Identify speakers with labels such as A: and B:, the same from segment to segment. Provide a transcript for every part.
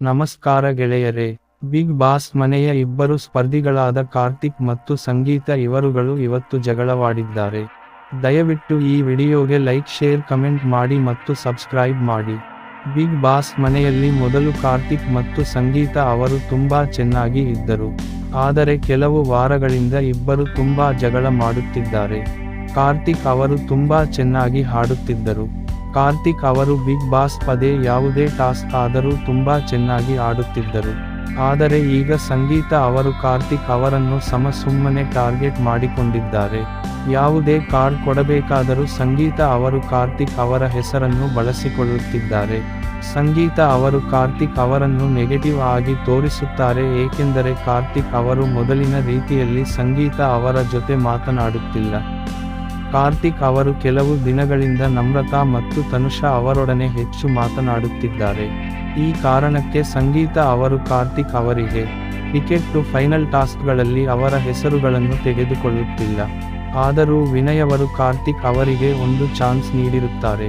A: ನಮಸ್ಕಾರ ಗೆಳೆಯರೇ, big boss ಮನೆಯ ಇಬ್ಬರು ಸ್ಪರ್ಧಿಗಳಾದ ಕಾರ್ತಿಕ್ ಮತ್ತು ಸಂಗೀತ ಇವರುಗಳು ಇವತ್ತು ಜಗಳವಾಡಿದ್ದಾರೆ. ದಯವಿಟ್ಟು ಈ ವಿಡಿಯೋಗೆ ಲೈಕ್, ಶೇರ್, ಕಮೆಂಟ್ ಮಾಡಿ ಮತ್ತು ಸಬ್ಸ್ಕ್ರೈಬ್ ಮಾಡಿ. ಬಿಗ್ ಬಾಸ್ ಮನೆಯಲ್ಲಿ ಮೊದಲು ಕಾರ್ತಿಕ್ ಮತ್ತು ಸಂಗೀತ ಅವರು ತುಂಬಾ ಚೆನ್ನಾಗಿ ಇದ್ದರು. ಆದರೆ ಕೆಲವು ವಾರಗಳಿಂದ ಇಬ್ಬರು ತುಂಬಾ ಜಗಳ ಮಾಡುತ್ತಿದ್ದಾರೆ. ಕಾರ್ತಿಕ್ ಅವರು ತುಂಬಾ ಚೆನ್ನಾಗಿ ಹಾಡುತ್ತಿದ್ದರು. ಕಾರ್ತಿಕ್ ಅವರು ಬಿಗ್ ಬಾಸ್ ಪದೇ ಯಾವುದೇ ಟಾಸ್ಕ್ ಆದರೂ ತುಂಬಾ ಚೆನ್ನಾಗಿ ಆಡುತ್ತಿದ್ದರು. ಆದರೆ ಈಗ ಸಂಗೀತ ಅವರು ಕಾರ್ತಿಕ್ ಅವರನ್ನು ಸಮ ಸುಮ್ಮನೆ ಟಾರ್ಗೆಟ್ ಮಾಡಿಕೊಂಡಿದ್ದಾರೆ. ಯಾವುದೇ ಕಾರ್ಡ್ ಕೊಡಬೇಕಾದರೂ ಸಂಗೀತ ಅವರು ಕಾರ್ತಿಕ್ ಅವರ ಹೆಸರನ್ನು ಬಳಸಿಕೊಳ್ಳುತ್ತಿದ್ದಾರೆ. ಸಂಗೀತ ಅವರು ಕಾರ್ತಿಕ್ ಅವರನ್ನು ನೆಗೆಟಿವ್ ಆಗಿ ತೋರಿಸುತ್ತಾರೆ ಏಕೆಂದರೆ ಕಾರ್ತಿಕ್ ಅವರು ಮೊದಲಿನ ರೀತಿಯಲ್ಲಿ ಸಂಗೀತ ಅವರ ಜೊತೆ ಮಾತನಾಡುತ್ತಿಲ್ಲ. ಕಾರ್ತಿಕ್ ಅವರು ಕೆಲವು ದಿನಗಳಿಂದ ನಮ್ರತಾ ಮತ್ತು ತನುಷಾ ಅವರೊಡನೆ ಹೆಚ್ಚು ಮಾತನಾಡುತ್ತಿದ್ದಾರೆ. ಈ ಕಾರಣಕ್ಕೆ ಸಂಗೀತಾ ಅವರು ಕಾರ್ತಿಕ್ ಅವರಿಗೆ ಟಿಕೆಟ್ ಟು ಫೈನಲ್ ಟಾಸ್ಕ್ಗಳಲ್ಲಿ ಅವರ ಹೆಸರುಗಳನ್ನು ತೆಗೆದುಕೊಳ್ಳುತ್ತಿಲ್ಲ. ಆದರೂ ವಿನಯವರು ಕಾರ್ತಿಕ್ ಅವರಿಗೆ ಒಂದು ಚಾನ್ಸ್ ನೀಡಿರುತ್ತಾರೆ.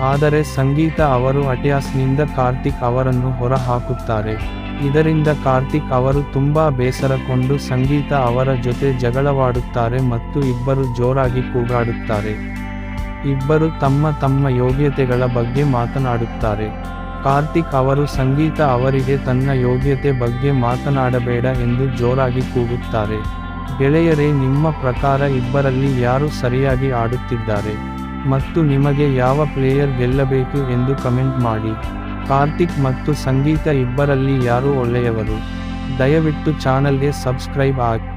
A: ಆದರೆ ಸಂಗೀತ ಅವರು ಅಟ್ಯಾಸ್ನಿಂದ ಕಾರ್ತಿಕ್ ಅವರನ್ನು ಹೊರಹಾಕುತ್ತಾರೆ. ಇದರಿಂದ ಕಾರ್ತಿಕ್ ಅವರು ತುಂಬಾ ಬೇಸರಕೊಂಡು ಸಂಗೀತ ಅವರ ಜೊತೆ ಜಗಳವಾಡುತ್ತಾರೆ ಮತ್ತು ಇಬ್ಬರು ಜೋರಾಗಿ ಕೂಗಾಡುತ್ತಾರೆ. ಇಬ್ಬರು ತಮ್ಮ ತಮ್ಮ ಯೋಗ್ಯತೆಗಳ ಬಗ್ಗೆ ಮಾತನಾಡುತ್ತಾರೆ. ಕಾರ್ತಿಕ್ ಅವರು ಸಂಗೀತ ಅವರಿಗೆ ತನ್ನ ಯೋಗ್ಯತೆ ಬಗ್ಗೆ ಮಾತನಾಡಬೇಡ ಎಂದು ಜೋರಾಗಿ ಕೂಗುತ್ತಾರೆ. ಗೆಳೆಯರೇ, ನಿಮ್ಮ ಪ್ರಕಾರ ಇಬ್ಬರಲ್ಲಿ ಯಾರು ಸರಿಯಾಗಿ ಆಡುತ್ತಿದ್ದಾರೆ? ಮತ್ತು ನಿಮಗೆ ಯಾವ ಪ್ಲೇಯರ್ ಗೆಲ್ಲಬೇಕು ಎಂದು ಕಮೆಂಟ್ ಮಾಡಿ. ಕಾರ್ತಿಕ್ ಮತ್ತು ಸಂಗೀತ ಇಬ್ಬರಲ್ಲಿ ಯಾರು ಒಳ್ಳೆಯವರು? ದಯವಿಟ್ಟು ಚಾನಲ್ಗೆ ಸಬ್ಸ್ಕ್ರೈಬ್ ಆಗಿ